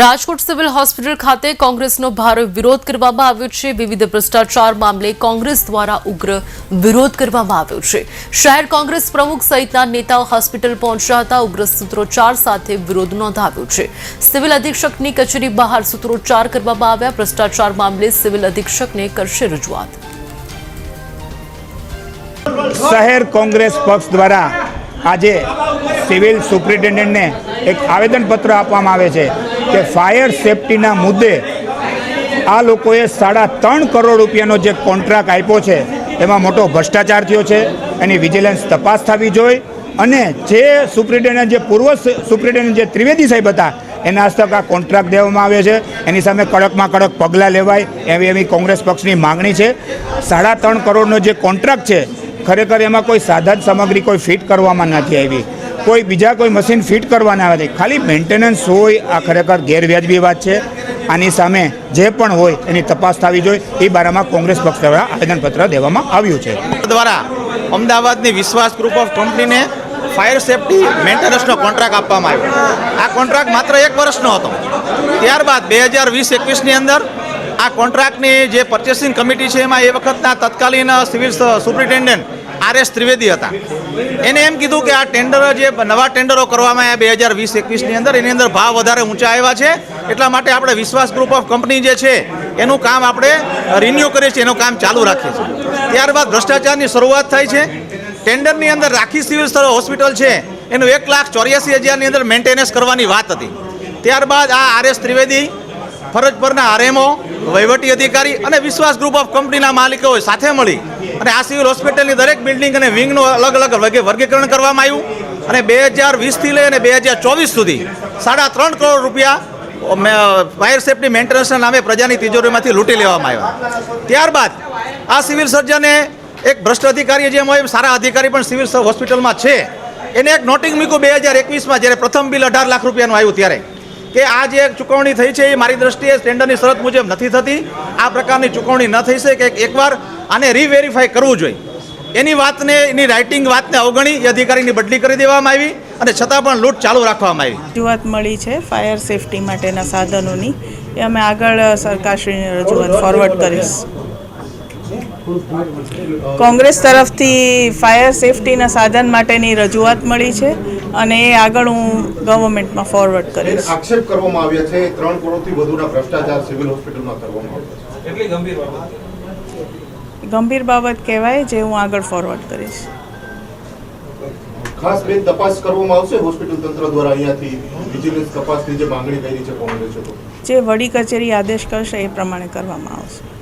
Rajkot civil hospital ખાતે કોંગ્રેસનો ભારે વિરોધ કરવામાં આવ્યો છે. વિવિધ ભ્રષ્ટાચાર મામલે કોંગ્રેસ દ્વારા ઉગ્ર વિરોધ કરવામાં આવ્યો છે. શહેર કોંગ્રેસ પ્રમુખ સહિતના નેતાઓ હોસ્પિટલ પહોંચ્યા હતા. ઉગ્ર સૂત્રોચ્ચાર સાથે વિરોધ નોંધાવ્યો છે. સિવિલ અધિક્ષકની કચેરી બહાર સૂત્રોચ્ચાર કરવામાં આવ્યા. ભ્રષ્ટાચાર મામલે સિવિલ અધિક્ષકને કરશે રજૂઆત. શહેર કોંગ્રેસ પક્ષ દ્વારા આજે સિવિલ સુપ્રિન્ટેન્ડન્ટને એક આવેદનપત્ર આપવામાં આવે છે કે ફાયર સેફટીના મુદ્દે આ લોકોએ સાડા ત્રણ કરોડ રૂપિયાનો જે કોન્ટ્રાક્ટ આપ્યો છે, એમાં મોટો ભ્રષ્ટાચાર થયો છે. એની વિજિલન્સ તપાસ થવી જોઈએ અને જે સુપ્રિન્ટેન્ડન્ટ, જે પૂર્વ સુપ્રિન્ટેન્ડન્ટ, જે ત્રિવેદી સાહેબ હતા, એના હસ્તક આ કોન્ટ્રાક્ટ દેવામાં આવે છે. એની સામે કડકમાં કડક પગલાં લેવાય એવી એવી કોંગ્રેસ પક્ષની માગણી છે. સાડા ત્રણ કરોડનો જે કોન્ટ્રાક્ટ છે ખરેખર એમાં કોઈ સાધન સામગ્રી કોઈ ફિટ કરવામાં નથી આવી. કોઈ બીજા કોઈ મશીન ફિટ કરવાના નથી ખાલી મેન્ટેનન્સ હોય, આ ખરેખર ગેરવ્યાજબી વાત છે. આની સામે જે પણ હોય એની તપાસ થવી જોઈએ. એ બારામાં કોંગ્રેસ પક્ષ દ્વારા આવેદનપત્ર દેવામાં આવ્યું છે. દ્વારા અમદાવાદની વિશ્વાસ ગ્રુપ ઓફ કંપનીને ફાયર સેફટી મેન્ટેનન્સનો કોન્ટ્રાક્ટ આપવામાં આવ્યો. આ કોન્ટ્રાક્ટ માત્ર એક વર્ષનો હતો. ત્યારબાદ બે હજાર વીસ એકવીસની અંદર આ કોન્ટ્રાક્ટની જે પરચેસિંગ કમિટી છે એમાં એ વખતના તત્કાલીન civil superintendent R S Trivedi હતા. એને એમ કીધું કે આ ટેન્ડર જે નવા ટેન્ડરો કરવામાં આવ્યા બે હજાર વીસ એકવીસની અંદર, એની અંદર ભાવ વધારે ઊંચા આવ્યા છે. એટલા માટે આપણે વિશ્વાસ ગ્રુપ ઓફ કંપની જે છે, એનું કામ આપણે રિન્યૂ કરીએ છીએ, એનું કામ ચાલુ રાખીએ છીએ. ત્યારબાદ ભ્રષ્ટાચારની શરૂઆત થાય છે. ટેન્ડરની અંદર રાખી સિવિલ હોસ્પિટલ છે. એનું એક લાખ ચોર્યાસી હજારની અંદર મેન્ટેનન્સ કરવાની વાત હતી. ત્યારબાદ આ આર એસ ત્રિવેદી ફરજ પરના આરએમઓ, વહીવટી અધિકારી અને વિશ્વાસ ગ્રુપ ઓફ કંપનીના માલિકોએ સાથે મળી અને આ સિવિલ હોસ્પિટલની દરેક બિલ્ડિંગ અને વિંગનું અલગ અલગ વર્ગે- વર્ગીકરણ કરવામાં આવ્યું અને બે હજાર વીસથી લઈ અને બે હજાર ચોવીસ સુધી સાડા ત્રણ કરોડ રૂપિયા ફાયર સેફટી મેન્ટેનન્સના નામે પ્રજાની તિજોરીમાંથી લૂંટી લેવામાં આવ્યા. ત્યારબાદ આ સિવિલ સર્જને એક ભ્રષ્ટ અધિકારી જેમ હોય સારા અધિકારી પણ સિવિલ હોસ્પિટલમાં છે. એને એક નોટિંગ મૂક્યું બે હજાર એકવીસમાં, જ્યારે પ્રથમ બિલ અઢાર લાખ રૂપિયાનું આવ્યું ત્યારે. કે આ જે ચૂકવણી થઈ છે એ મારી દ્રષ્ટિએ ટેન્ડરની શરત મુજબ નથી થતી. આ પ્રકારની ચૂકવણી ન થઈ શકે. એકવાર આને રીવેરીફાઈ કરવું જોઈએ. એની વાતને, એની રાઇટિંગ વાતને અવગણી, એ અધિકારીની બદલી કરી દેવામાં આવી અને છતાં પણ લૂંટ ચાલુ રાખવામાં આવી. રજૂઆત મળી છે ફાયર સેફટી માટેના સાધનોની. એ અમે આગળ સરકારશ્રીને રજૂઆત ફોરવર્ડ કરીશ. કોંગ્રેસ તરફથી ફાયર સેફટીના સાધન માટેની રજૂઆત મળી છે અને એ આગળ હું ગવર્મેન્ટમાં ફોરવર્ડ કરીશ. આક્ષેપ કરવામાં આવ્યા છે ત્રણ કરોડથી વધુના ભ્રષ્ટાચાર સિવિલ હોસ્પિટલમાં કરવામાં આવ્યા ગંભીર બાબત કહેવાય જે હું આગળ ફોરવર્ડ કરીશ. ખાસ બે તપાસ કરવામાં આવશે હોસ્પિટલ તંત્ર દ્વારા અહીંયાથી વિજિલન્સ તપાસની જે માંગણી કરી છે કોંગ્રેસે જે વડી કચેરી આદેશ કરશે એ પ્રમાણે કરવામાં આવશે.